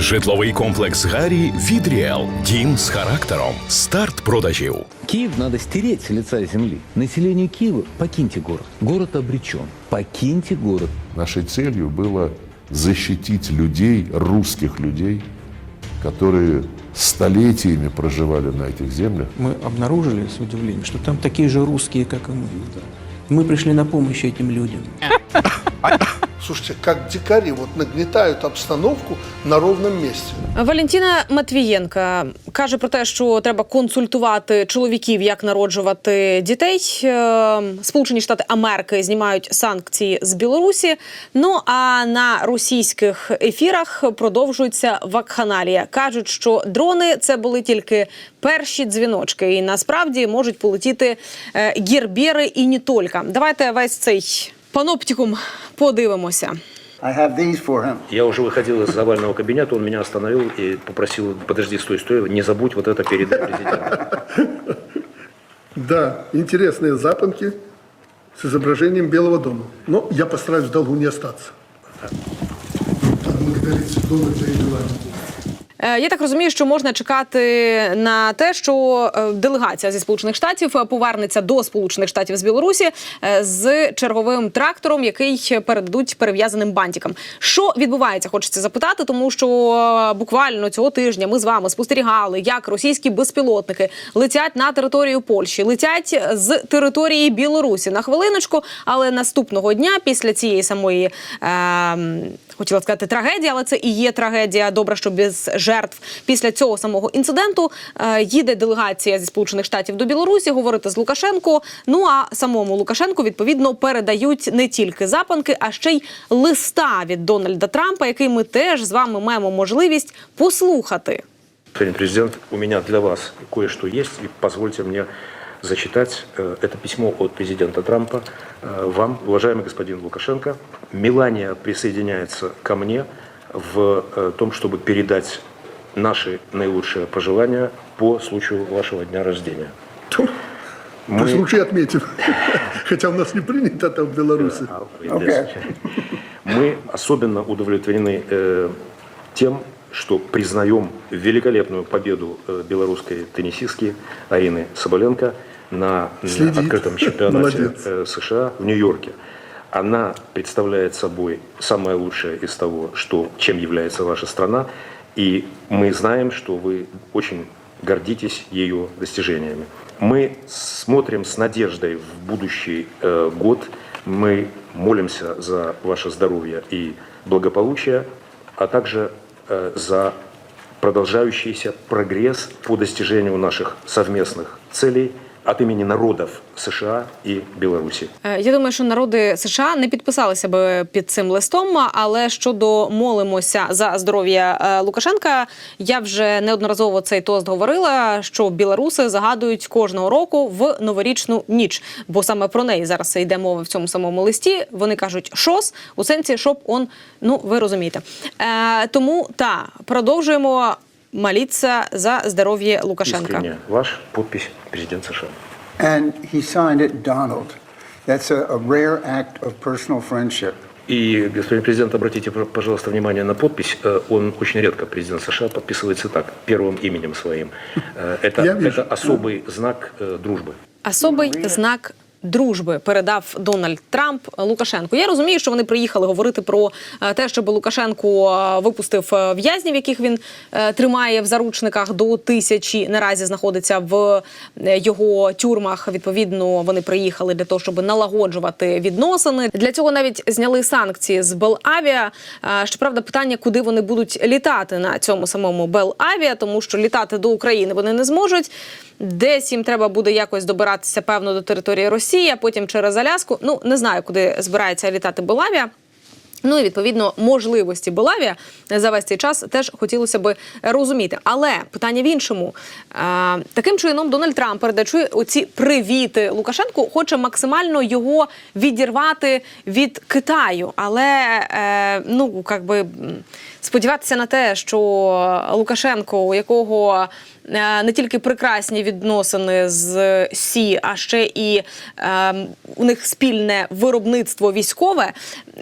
Житловий комплекс Гарі від Ріел. Дім з характером. Старт продажів. Киев надо стереть с лица земли. Население Киева, покиньте город. Город обречен. Покиньте город. Нашей целью было защитить людей, русских людей, которые столетиями проживали на этих землях. Мы обнаружили с удивлением, что там такие же русские, как и мы. Мы пришли на помощь этим людям. Слушайте, как дикари вот нагнетают обстановку на ровном месте. Валентина Матвієнка каже про те, що треба консультувати чоловіків, як народжувати дітей. Е, Сполучені Штати Америки знімають санкції з Білорусі. Ну а на російських ефірах продовжується вакханалія. кажуть, що дрони це були тільки перші дзвіночки, і насправді можуть полетіти е, гірбєри і не тільки. Давайте весь цей паноптикум подивимося. I have these for him. Я уже выходил из овального кабинета, он меня остановил и попросил, подожди, стой, стой, не забудь вот это перед президентом. Да, интересные запонки с изображением Белого дома. Но я постараюсь в долгу не остаться. Благодарить Дональда и Меланию. Е, Я так розумію, що можна чекати на те, що е, делегація зі сполучених штатів е, повернеться до сполучених штатів з Білорусі е, з черговим трактором, який передадуть перев'язаним бантикам. Що відбувається? Хочеться запитати, тому що е, буквально цього тижня ми з вами спостерігали, як російські безпілотники летять на територію Польщі, летять з території Білорусі на хвилиночку, але наступного дня після цієї самої. Е, Хотіла сказати трагедія, але це і є трагедія. Добре, що без жертв Після цього самого інциденту е, їде делегація зі сполучених штатів до Білорусі говорити з Лукашенко. Ну а самому Лукашенку відповідно передають не тільки запанки, а ще й листа від Дональда Трампа, який ми теж з вами маємо можливість послухати. Господин президент, у меня для вас кое-что есть, и позвольте мне зачитать. Э, Это письмо от президента Трампа э, вам, уважаемый господин Лукашенко. Мелания присоединяется ко мне в э, том, чтобы передать наши наилучшие пожелания по случаю вашего дня рождения. Мы... случай отметим. Хотя у нас не принято это в Беларуси. Okay. Мы особенно удовлетворены э, тем, что признаем великолепную победу э, белорусской теннисистки Арины Соболенко на Следит. открытом чемпионате Молодец. э, США в Нью-Йорке. Она представляет собой самое лучшее из того, что, чем является ваша страна, и мы знаем, что вы очень гордитесь ее достижениями. Мы смотрим с надеждой в будущий э, год, мы молимся за ваше здоровье и благополучие, а также э, за продолжающийся прогресс по достижению наших совместных целей от имени народов США и Беларуси. Е, Я думаю, що народи США не підписалися би під цим листом. Але щодо молимося за здоров'я е, Лукашенка, я вже неодноразово цей тост говорила, що білоруси загадують кожного року в новорічну ніч, бо саме про неї зараз йде мова в цьому самому листі. Вони кажуть шос у сенсі, щоб он, ну ви розумієте. Е, тому та продовжуємо молитися за здоров'я Лукашенка. Искренне ваш подпись президент США. And he signed it Donald. That's a, a rare act of personal friendship. И, господин президент, обратите, пожалуйста, внимание на подпись. Э, Он очень редко, президент США, подписывается так, первым именем своим. Э, Это, Я вижу. это особый знак э, дружбы. Особий знак. Дружби передав Дональд Трамп Лукашенку. Я розумію, що вони приїхали говорити про е, те, щоб Лукашенко е, випустив е, в'язнів, яких він тримає в заручниках до тисячі. Наразі знаходиться в його тюрмах. Відповідно, вони приїхали для того, щоб налагоджувати відносини. Для цього навіть зняли санкції з Белавіа. Щоправда, питання, куди вони будуть літати на цьому самому Белавіа, тому що літати до України вони не зможуть. Десь їм треба буде якось добиратися певно до території Росії, а потім через Аляску. Ну не знаю, куди збирається літати Белавія. Ну і відповідно можливості Белавія за весь цей час теж хотілося би розуміти. Але питання в іншому Е, таким чином Дональд Трамп, передаючи оці привіти Лукашенку, хоче максимально його відірвати від Китаю. Але е, ну як би м, сподіватися на те, що Лукашенко, у якого е, не тільки прекрасні відносини з Сі, а ще і е, у них спільне виробництво військове.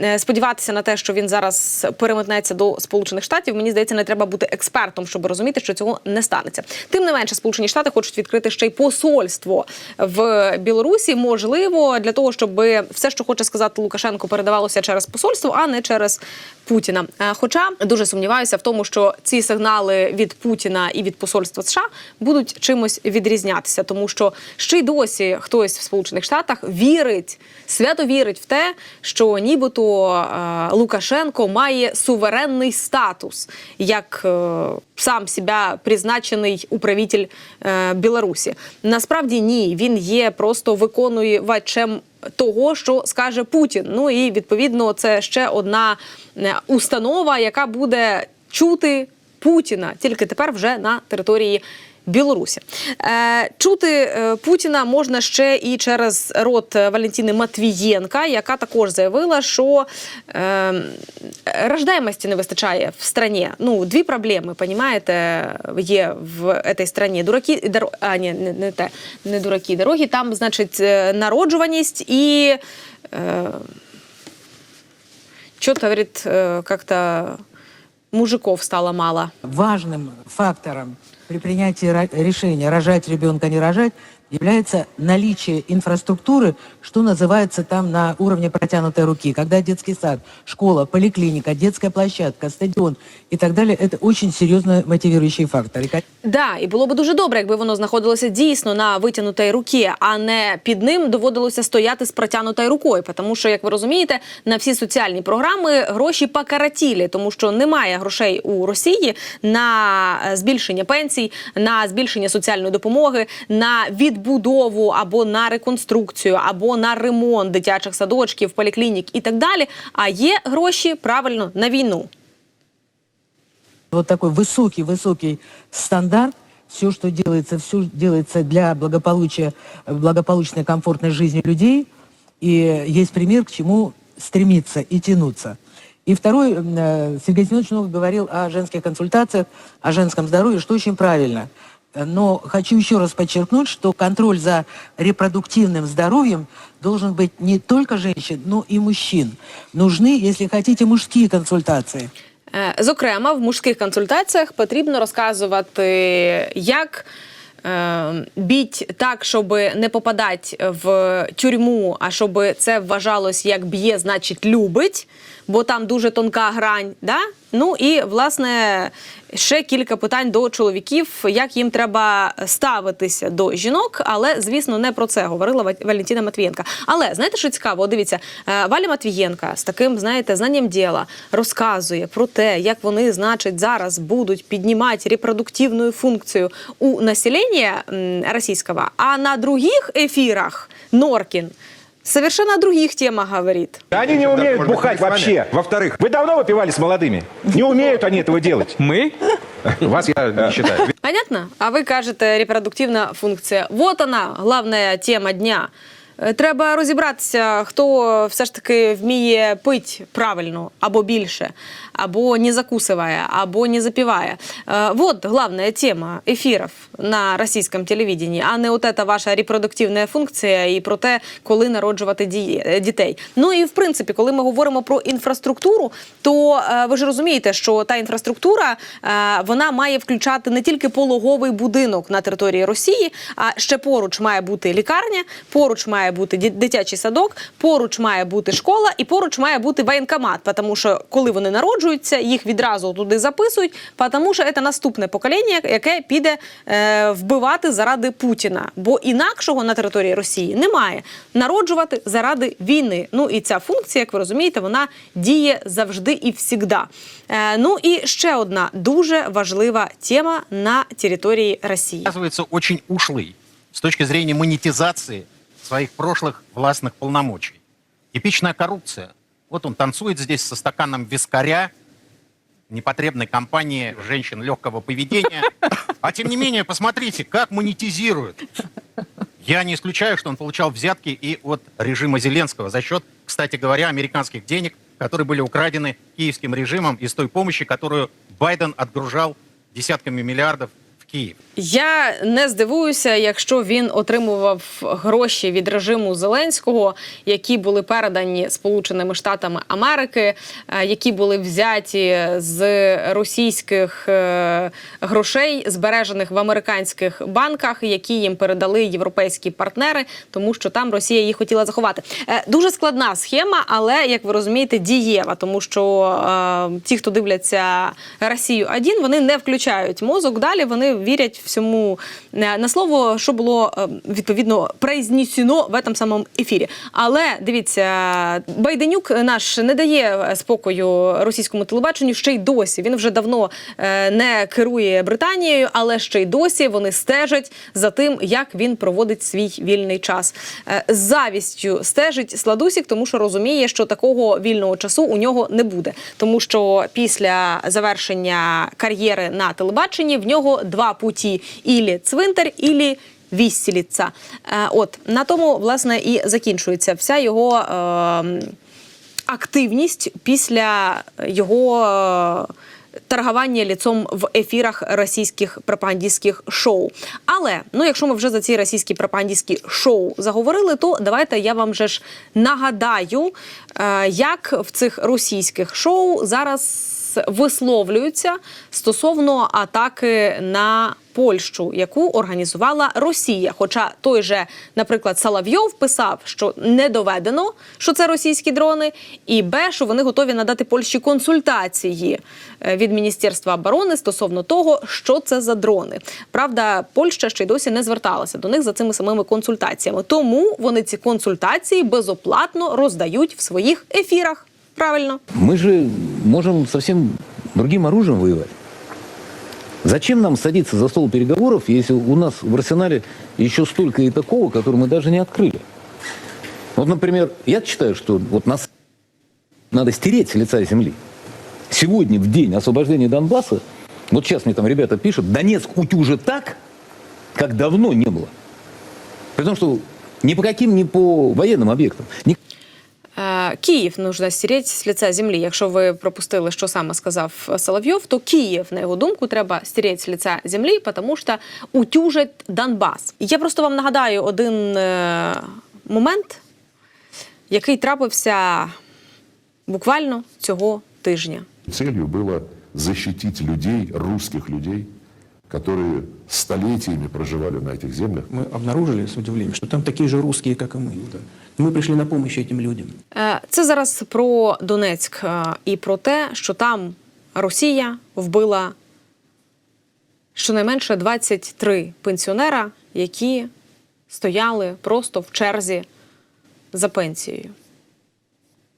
е, Сподіватися на те, що він зараз переметнеться до Сполучених Штатів. Мені здається, не треба бути експертом, щоб розуміти, що цього не станеться. Тим не менше, Сполучені Штати хочуть відкрити ще й посольство в Білорусі. Можливо, для того, щоб все, що хоче сказати Лукашенко, передавалося через посольство, а не через Путіна. Е, Хоча дуже сумніваюся в тому, що ці сигнали від Путіна і від посольства США будуть чимось відрізнятися, тому що ще й досі хтось в Сполучених Штатах вірить, свято вірить в те, що нібито е, Лукашенко має суверенний статус як е, сам себе призначений управитель е, Білорусі. Насправді ні, він є просто виконувачем того, що скаже Путін. Ну і відповідно це ще одна е, установа, яка буде чути Путіна тільки тепер вже на території. Білорусі е, чути е, Путіна можна ще і через рот Валентини Матвієнка, яка також заявила, що е, рождаємості не вистачає в страні. Ну, дві проблеми, понімаєте, є в цій страні. Дураки і доро... а, ні, не, не те, не дураки, дороги. Там, значить, е, народжуваність і е, что-то, говорит, как-то мужиков стало мало. важным фактором при принятии решения рожать ребенка, не рожать, является наличие инфраструктуры, что называется там на уровне протянутой руки. Когда детский сад, школа, поликлиника, детская площадка, стадион и так далее, это очень серьезно мотивирующий фактор. И, Да, і було б дуже добре, якби воно знаходилося дійсно на витягнутій руці, а не під ним доводилося стояти з протягнутою рукою. Тому що, як ви розумієте, на всі соціальні програми гроші покаратілі, тому що немає грошей у Росії на е, збільшення пенсій, на збільшення соціальної допомоги, на відбудову або на реконструкцію, або на ремонт дитячих садочків, поліклінік і так далі. А є гроші правильно на війну. вот такой высокий-высокий стандарт, все, что делается, все делается для благополучия, благополучной, комфортной жизни людей. И есть пример, к чему стремиться и тянуться. И второй, э, Сергей Семенович много говорил о женских консультациях, о женском здоровье, что очень правильно. Э, Но хочу еще раз подчеркнуть, что контроль за репродуктивным здоровьем должен быть не только женщин, но и мужчин. Нужны, если хотите, мужские консультации. Е, Зокрема, в мужських консультаціях потрібно розказувати, як е, біть так, щоб не попадати в тюрму, а щоб це вважалось як б'є, значить любить, бо там дуже тонка грань. Да? Ну і власне ще кілька питань до чоловіків, як їм треба ставитися до жінок, але звісно не про це говорила Ва- Валентина Матвієнка. Але знаєте, що цікаво? Дивіться, е, Валя Матвієнка з таким, знаєте, знанням діла розказує про те, як вони, значить, зараз будуть піднімати репродуктивну функцію у населення російського, а на других ефірах Норкін совершенно о других темах говорит. Они не умеют бухать вообще. Во-вторых, вы давно выпивали с молодыми? Не умеют они этого делать. Ми? Вас я не считаю. Понятно? А ви кажете репродуктивна функція. Вот вона, головна тема дня. Е, Треба розібратися, хто все ж таки вміє пити правильно або більше, або не закусывая, або не запивая. Е, Вот главная тема ефірів на російському телевіденні, а не от эта ваша репродуктивна функція і про те, коли народжувати е, дітей. Ну і в принципі, коли ми говоримо про інфраструктуру, то ви ж розумієте, що та інфраструктура вона має включати не тільки пологовий будинок на території Росії, а ще поруч має бути лікарня, поруч має бути ді- дитячий садок, поруч має бути школа і поруч має бути воєнкомат. Тому що коли вони народжуються, їх відразу туди записують, тому що це наступне покоління, яке піде е, вбивати заради Путіна. Бо інакшого на території Росії немає. Народжувати заради війни. Ну і ця функція, як ви розумієте, вона діє завжди і всігда. Е, ну і ще одна дуже важлива тема на території Росії. оказывается очень ушлый с точки зрения монетизации своих прошлых властных полномочий. Типичная коррупция. Вот он танцует здесь со стаканом вискаря, непотребной компании женщин легкого поведения. А тем не менее, посмотрите, как монетизируют. Я не исключаю, что он получал взятки и от режима Зеленского за счет, кстати говоря, американских денег, которые были украдены киевским режимом из той помощи, которую Байден отгружал десятками миллиардов в Киев. Я не здивуюся, якщо він отримував гроші від режиму Зеленського, які були передані Сполученими Штатами Америки, е, які були взяті з російських е, грошей, збережених в американських банках, які їм передали європейські партнери, тому що там Росія їх хотіла заховати. Е, Дуже складна схема, але як ви розумієте, дієва, тому що ті, хто дивляться Росію 1 вони не включають мозок. Далі вони вірять всьому е, на слово, що було е, відповідно произнесено в этом самому ефірі. Але дивіться, Байденюк наш не дає спокою російському телебаченню ще й досі. Він вже давно е, не керує Британією, але ще й досі вони стежать за тим, як він проводить свій вільний час. Е, З завістю стежить Сладусік, тому що розуміє, що такого вільного часу у нього не буде, тому що після завершення кар'єри на телебаченні в нього два путі: ілі цвинтар, ілі віссіліться. Е, От на тому власне і закінчується вся його. Е, активність після його е, торгування ліцом в ефірах російських пропагандистських шоу. Але ну, якщо ми вже за ці російські пропагандистські шоу заговорили, то давайте я вам же ж нагадаю, е, як в цих російських шоу висловлюються стосовно атаки на Польщу, яку організувала Росія. Хоча той же, наприклад, Соловйов писав, що не доведено, що це російські дрони, і Б, що вони готові надати Польщі консультації е, від Міністерства оборони стосовно того, що це за дрони. Правда, Польща ще й досі не зверталася до них за цими самими консультаціями. Тому вони ці консультації безоплатно роздають в своїх ефірах. Правильно. Мы же можем совсем другим оружием воевать. Зачем нам садиться за стол переговоров, если у нас в арсенале еще столько и такого, который мы даже не открыли? Вот, например, я считаю, что вот нас надо стереть с лица земли. Сегодня, в день освобождения Донбасса, вот сейчас мне там ребята пишут, Донецк утюжит так, как давно не было. При том, что ни по каким, ни по военным объектам. Ни Київ нужно стереть з лиця землі. Якщо ви пропустили, що саме сказав Соловйов, то Київ, на його думку, треба стереть з лиця землі, тому що утюжить Донбас. Я просто вам нагадаю один е, момент, який трапився буквально цього тижня. Целью было защитить людей, русских людей, которые столетиями проживали на этих землях. Мы обнаружили с удивлением, что там такие же русские, как и мы. Мы пришли на помощь этим людям. Е, Це зараз про Донецьк е, і про те, що там Росія вбила щонайменше 23 пенсіонера, які стояли просто в черзі за пенсією,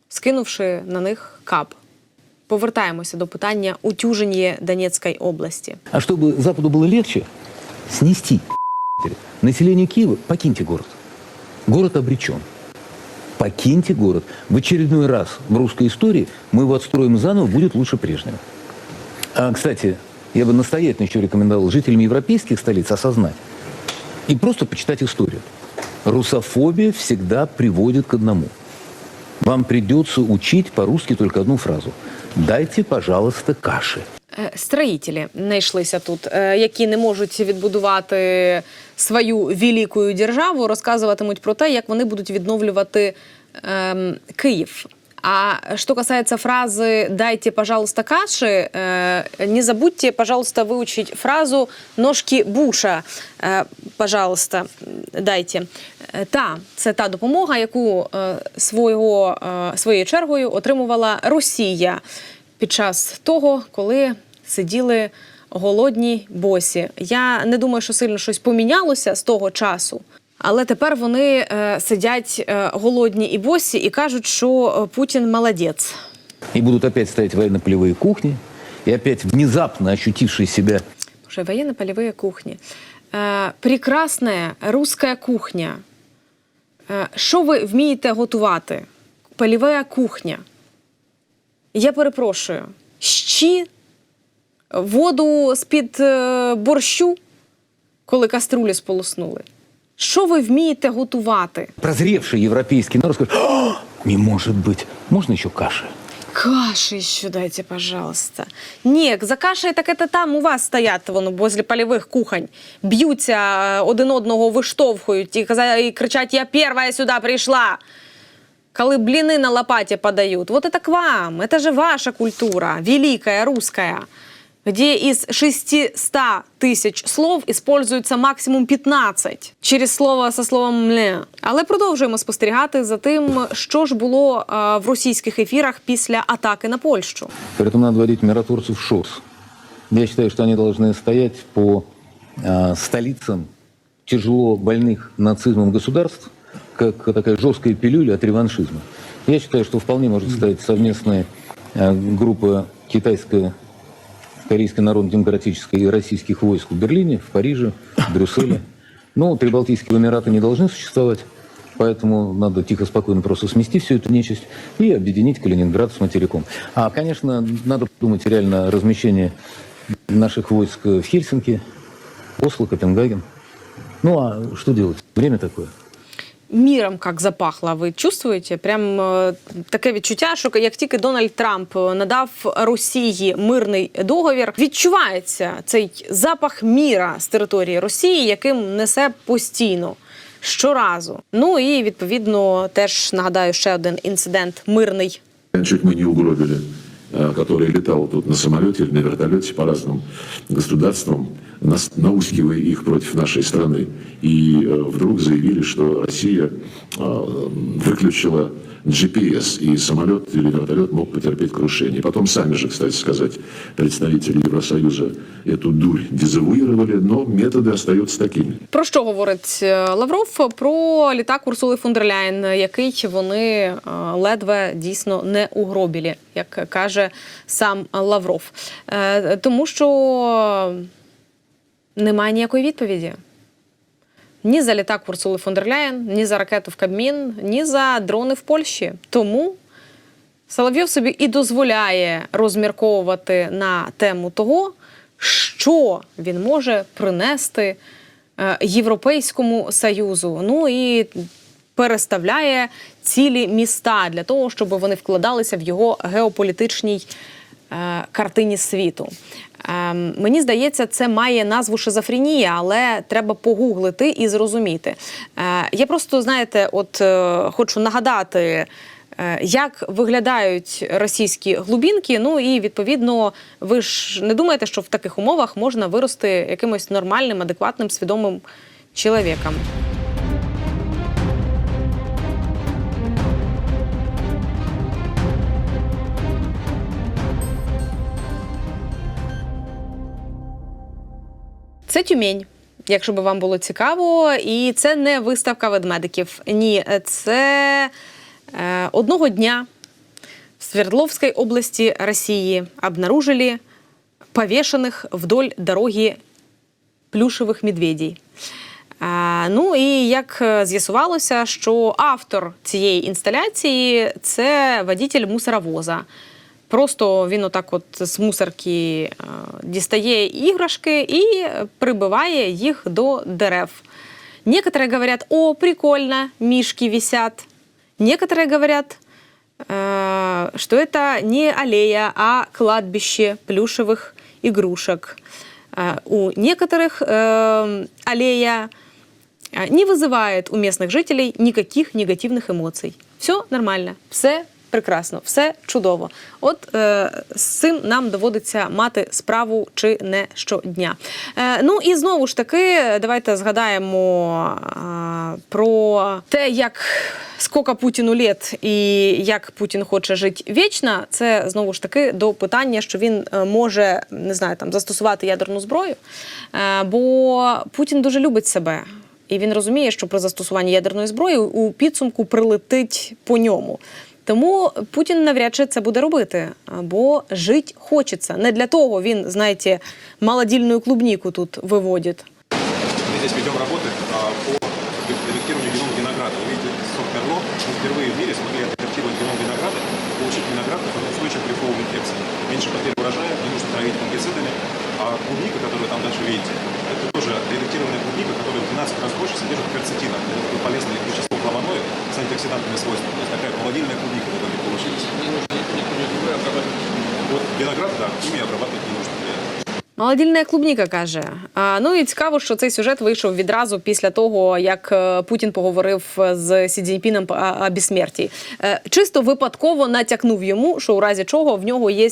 скинувши на них кап. Повертаємося до питання утюження Донецької області. А чтобы Западу было легче, снести население Киева, покиньте город. Город обречен. Покиньте город. В очередной раз в русской истории мы его отстроим заново, будет лучше прежнего. А, кстати, я бы настоятельно еще рекомендовал жителям европейских столиц осознать и просто почитать историю. Русофобия всегда приводит к одному. Вам придется учить по-русски только одну фразу. Дайте, пожалуйста, каши. Е, Строїтелі знайшлися тут, е, які не можуть відбудувати свою велику державу, розказуватимуть про те, як вони будуть відновлювати ем, Київ. А что касается фразы «дайте, пожалуйста, каши», э, не забудьте, пожалуйста, выучить фразу «ножки Буша, э, пожалуйста, дайте». Е, Та, це та допомога, яку е, свого, е, своєю чергою отримувала Росія під час того, коли сиділи голодні босі. Я не думаю, що сильно щось помінялося з того часу. Але тепер вони е, сидять е, голодні і босі і кажуть, що е, Путін молодець. И будут опять стоять военно-полевые кухни, и опять внезапно ощутившие себя Уже военно-полевые кухні. Прекрасна руська кухня. Що ви вмієте готувати? Полєва кухня. Я перепрошую. Щі воду з-під борщу, коли каструлі сполоснули. Що ви вмієте готувати? прозревший европейский народ скажет, «О, не может быть, можно еще каши? Каши еще дайте, пожалуйста. Ні, за кашею так это там у вас стоять воно возле польових кухонь. Б'ються е, один одного виштовхують і, каза- і кричать: Я перша сюди прийшла. Коли блины на лопате подают. Вот это к вам. Это же ваша культура, великая, русская. Где из 600 тисяч слов используется максимум 15 через слово со словом «мле». Але продовжуємо спостерігати за тим, що ж було е, в російських ефірах після атаки на Польщу. Поэтому надо вводить миротворцев в ШОС. Я считаю, что они должны стоять по э, столицам тяжело больных нацизмом государств, как такая жесткая пилюля от реваншизма. Я считаю, что вполне может стоять совместная э, группа китайская, корейской народно-демократической и российских войск в Берлине, в Париже, в Брюсселе. Но Прибалтийские Эмираты не должны существовать, поэтому надо тихо, спокойно просто сместить всю эту нечисть и объединить Калининград с материком. А, конечно, надо подумать реально о размещении наших войск в Хельсинки, Осло, Копенгаген. Ну а что делать? Время такое. Міром як запахло, ви чувствуєте? Прям е, таке відчуття, що як тільки Дональд Трамп надав Росії мирний договір, відчувається цей запах міра з території Росії, яким несе постійно. Щоразу. Ну і відповідно теж нагадаю ще один інцидент мирний Чуть мы не угробили, э, который летал тут на самолете или на вертолете по разным государствам, нас- наускивая их против нашей страны. И э, вдруг заявили, что Россия э, выключила GPS, и самолет или вертолет мог потерпеть крушение. Потом сами же, кстати сказать, представители Евросоюза эту дурь дезавуировали, но методы остаются такими. Про що говорить е, Лавров? Про літак Урсули фон дер Ляєн, який вони е, ледве дійсно не угробілі, як каже сам Лавров. Е, Тому що немає ніякої відповіді. Ні за літак Урсули фон дер Ляєн, ні за ракету в Кабмін, ні за дрони в Польщі. Тому Соловйов собі і дозволяє розмірковувати на тему того, що він може принести е, Європейському Союзу. Ну і переставляє цілі міста для того, щоб вони вкладалися в його геополітичній картині світу. Ем, Мені здається, це має назву шизофренія, але треба погуглити і зрозуміти. Е, Я просто, знаєте, от е, хочу нагадати. е, Як виглядають російські глубінки? Ну і відповідно, ви ж не думаєте, що в таких умовах можна вирости якимось нормальним, адекватним, свідомим чоловіком? Це Тюмень, якщо би вам було цікаво. І це не виставка ведмедиків. Ні, це е, одного дня в Свердловской области России обнаружили повешенных вдоль дороги плюшевих медведей. А, ну і як е, з'ясувалося, що автор цієї інсталяції це водитель мусоровоза. Просто він отак от з мусорки е, дістає іграшки і прибиває їх до дерев. Некоторые говорят, о, прикольно, мишки висят. Некоторые говорят, э, что это не аллея, а кладбище плюшевых игрушек. Э, У некоторых э, аллея э, не вызывает у местных жителей никаких негативных эмоций. Все нормально, все прекрасно, все чудово. От е, з цим нам доводиться мати справу чи не щодня. Е, ну і знову ж таки, давайте згадаємо е, про те, як скільки Путіну літ і як Путін хоче жити вічно. Це знову ж таки до питання, що він е, може не знаю, там застосувати ядерну зброю. Е, бо Путін дуже любить себе. І він розуміє, що при застосуванні ядерної зброї у підсумку прилетить по ньому. Тому Путін навряд чи це буде робити, бо жити хочеться. Не для того він, знаєте, малодільну клубніку тут виводить. Мы здесь ведем работы а, по редактированию генома винограда. Вы видите, сок Мерло. Мы впервые в мире смогли отредактировать геном винограда, получить виноград, который устойчив к грибковым инфекциям. Меньше потерь урожая, не нужно травить фунгицидами. а клубника, которую там дальше видите, это тоже редактированная клубника, которая в 12 раз больше содержит карцетина. Это такое полезное вещество флавоноид с антиоксидантными свойствами. То есть такая холодильная клубника в итоге получилась. Не нужно, не, не, не, не, не, не, не, не, не, не, не, не, не, не, не, Молодільна клубніка каже. Ну і цікаво, що цей сюжет вийшов відразу після того, як е, Путін поговорив з Сі Цзіньпіном о безсмерті. Е, Чисто випадково натякнув йому, що у разі чого в нього є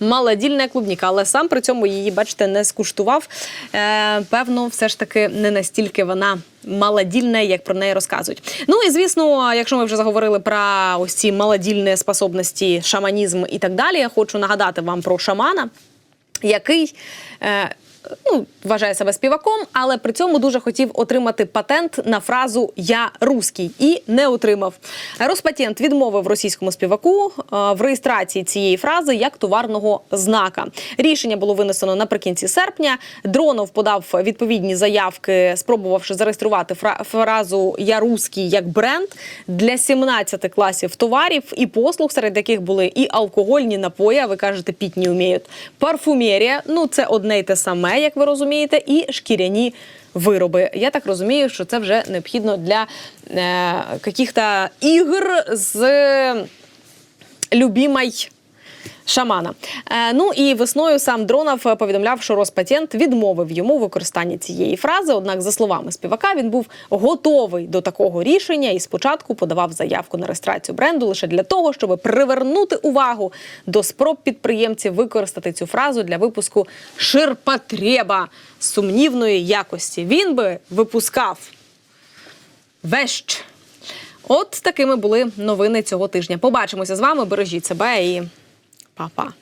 молодільна клубніка, але сам при цьому її, бачите, не скуштував. Е, Певно, все ж таки не настільки вона. Молодільне, як про неї розказують. Ну і звісно, якщо ми вже заговорили про ось ці молодільні способності, шаманізм і так далі, я хочу нагадати вам про шамана, який е, ну, вважає себе співаком, але при цьому дуже хотів отримати патент на фразу Я руський і не отримав. Роспатент відмовив російському співаку е, в реєстрації цієї фрази як товарного знака. Рішення було винесено наприкінці серпня. Дронов подав відповідні заявки, спробувавши зареєструвати фра- фразу Я руський як бренд для 17 класів товарів і послуг, серед яких були і алкогольні напої. а Ви кажете, піть не вміють. Парфумерія, ну це одне й те саме, як ви розумієте, і шкіряні. Вироби. Я так розумію, що це вже необхідно для е, ігр з любімой шамана. Е, ну і весною сам Дронов повідомляв, що Роспатент відмовив йому використання цієї фрази. Однак, за словами співака, він був готовий до такого рішення і спочатку подавав заявку на реєстрацію бренду лише для того, щоб привернути увагу до спроб підприємців використати цю фразу для випуску ширпотреба сумнівної якості. Він би випускав вещ. От такими були новини цього тижня. Побачимося з вами. Бережіть себе і 沙发